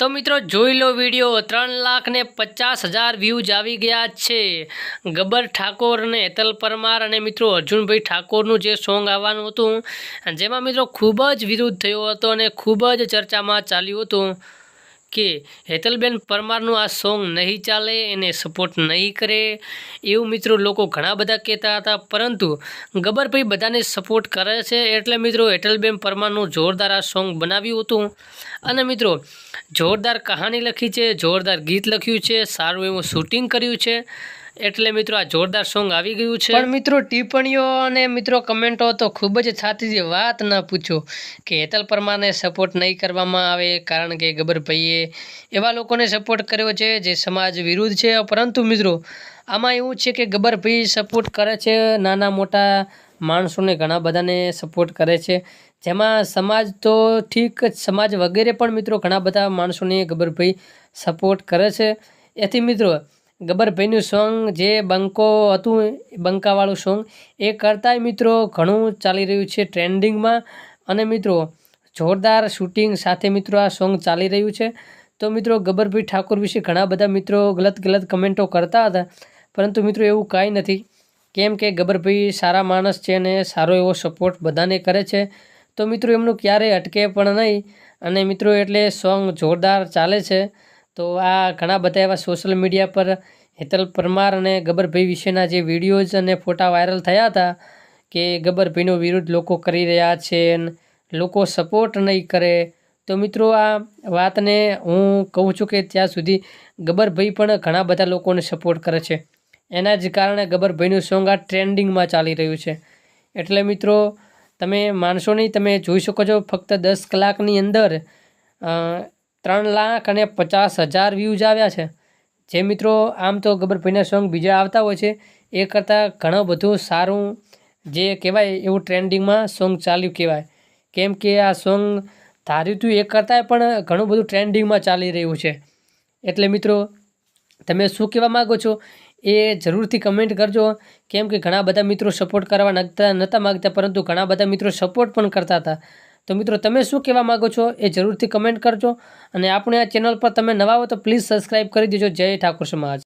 તો મિત્રો જોઈ લો વીડિયો ત્રણ લાખ ને પચાસ હજાર વ્યૂઝ આવી ગયા છે. ગબ્બર ઠાકોર અને હેતલ પરમાર અને મિત્રો અર્જુનભાઈ ઠાકોરનું જે સોંગ આવવાનું હતું, જેમાં મિત્રો ખૂબ જ વિરોધ થયો હતો અને ખૂબ જ ચર્ચામાં ચાલ્યું હતું કે હેતલબેન પરમારનું આ સોંગ નહીં ચાલે, એને સપોર્ટ નહીં કરે. એવું મિત્રો લોકો ઘણા બધા કહેતા હતા, પરંતુ ગબ્બરભાઈ બધાને સપોર્ટ કરે છે એટલે મિત્રો હેતલબેન પરમારનું જોરદાર આ સોંગ બનાવ્યું હતું. અને મિત્રો, જોરદાર કહાની લખી છે, જોરદાર ગીત લખ્યું છે, સારું એવું શૂટિંગ કર્યું છે. એટલે મિત્રો, આ જોરદાર સોંગ આવી ગયું છે. પણ મિત્રો, ટિપ્પણીઓ અને મિત્રો કમેન્ટો તો ખૂબ જ છાતીથી વાત ન પૂછો કે હેતલ પરમારને સપોર્ટ નહીં કરવામાં આવે, કારણ કે ગબરભાઈએ એવા લોકોને સપોર્ટ કર્યો છે, જે સમાજ વિરુદ્ધ છે. પરંતુ મિત્રો, આમાં એવું છે કે ગબરભાઈ સપોર્ટ કરે છે, નાના મોટા માણસોને ઘણા બધાને સપોર્ટ કરે છે. જેમાં સમાજ તો ઠીક સમાજ વગેરે પણ મિત્રો ઘણા બધા માણસોને ગબ્બરભાઈ સપોર્ટ કરે છે. એથી મિત્રો, ગબ્બરભાઈનું સોંગ જે બંકો હતું, બંકાવાળું સોંગ એ કરતાંય મિત્રો ઘણું ચાલી રહ્યું છે ટ્રેન્ડિંગમાં અને મિત્રો, જોરદાર શૂટિંગ સાથે મિત્રો આ સોંગ ચાલી રહ્યું છે. તો મિત્રો, ગબ્બરભાઈ ઠાકોર વિશે ઘણા બધા મિત્રો ગલત ગલત કમેન્ટો કરતા હતા. પરંતુ મિત્રો એવું કાંઈ નથી. કેમ કે ગબ્બરભાઈ સારા માણસ છે અને સારો એવો સપોર્ટ બધાને કરે છે. તો મિત્રો, એમનું ક્યારેય અટકે પણ નહીં અને મિત્રો, એટલે સોંગ જોરદાર ચાલે છે. તો આ ઘણા બધા એવા સોશિયલ મીડિયા પર હેતલ પરમાર અને ગબ્બરભાઈ વિશેના જે વિડીયોઝ અને ફોટા વાયરલ થયા હતા કે ગબ્બરભાઈનો વિરુદ્ધ લોકો કરી રહ્યા છે લોકો સપોર્ટ નહીં કરે. તો મિત્રો, આ વાતને હું કહું છું કે ત્યાં સુધી ગબ્બરભાઈ પણ ઘણા બધા લોકોને સપોર્ટ કરે છે. એના જ કારણે ગબ્બરભાઈનું સોંગ આ ટ્રેન્ડિંગમાં ચાલી રહ્યું છે. એટલે મિત્રો, તમે માનશો નહીં, તમે જોઈ શકો છો ફક્ત દસ કલાકની અંદર ત્રણ લાખ અને પચાસ હજાર વ્યૂઝ આવ્યા છે. જે મિત્રો, આમ તો ગબ્બરભાઈના સોંગ બીજા આવતા હોય છે, એ કરતાં ઘણું બધું સારું જે કહેવાય એવું ટ્રેન્ડિંગમાં સોંગ ચાલ્યું કહેવાય. કેમ કે આ સોંગ ધાર્યું હતું એ કરતાંય પણ ઘણું બધું ટ્રેન્ડિંગમાં ચાલી રહ્યું છે. એટલે મિત્રો, તમે શું કહેવા માગો છો? એ જરૂરથી કમેન્ટ કરજો. કેમ કે ઘણા બધા મિત્રો સપોર્ટ કરવા નગતા નહોતા માગતા, પરંતુ ઘણા બધા મિત્રો સપોર્ટ પણ કરતા હતા. તો મિત્રો, તમે શું કહેવા માગો છો એ જરૂરથી કમેન્ટ કરજો. અને આપણે આ ચેનલ પર તમે નવા હો તો પ્લીઝ સબસ્ક્રાઈબ કરી દેજો. જય ઠાકોર સમાજ.